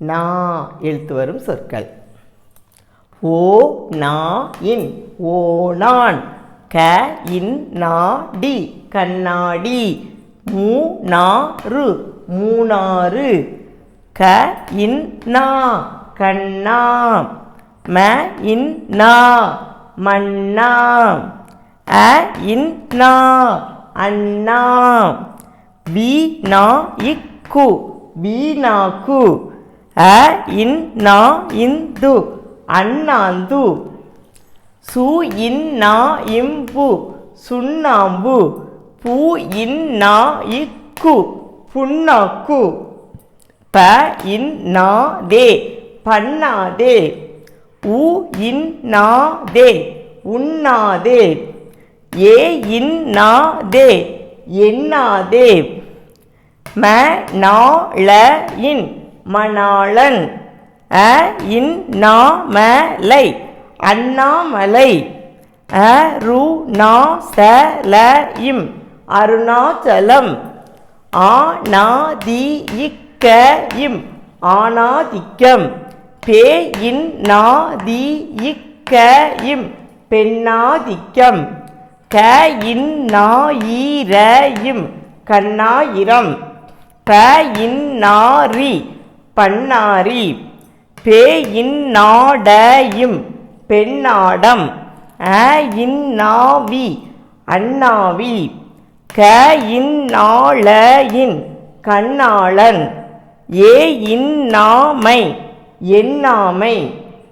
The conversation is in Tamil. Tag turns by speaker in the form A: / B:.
A: நா எழுத்து வரும் சொற்கள். ஓ நா இன். ஓணான் க இன் நா டி. கண்ணாடி. மூ நா ரு மூணாறு. க இன் நா. கண்ணா. ம இன் நா. மண்ணா. அ இன் நா. அண்ணா. வி நா இக்கு. வீணாக்கு அ இன் நா இந்து அண்ணாந்து. சு இன் நா இம்பு சுண்ணாம்பு. பூ இன் நா இக்கு புண்ணாக்கு. ப இன் நா தே. பண்ணாதே. உ இன் நா தே. உண்ணாதே. ஏ இன் நா தே. எண்ணாதே. ம நா ல இன். மணாளன். அ இன் நா ம லை அண்ணாமலை. அ ரு நா ச ல இம் அருணாச்சலம் ஆ நா தி இக்க இம் ஆனாதிக்கம் பே இன் நா தி இக்க இம் பெண்ணாதிக்கம். க இன் நா ஈர இம் கண்ணாயிரம். ப இன் நாரி பண்ணாரி பே நாடயும் பெண்ணாடம் அ இன்னாவி அண்ணாவி க இன் கண்ணாளன் ஏ இன்னாமை எண்ணாமை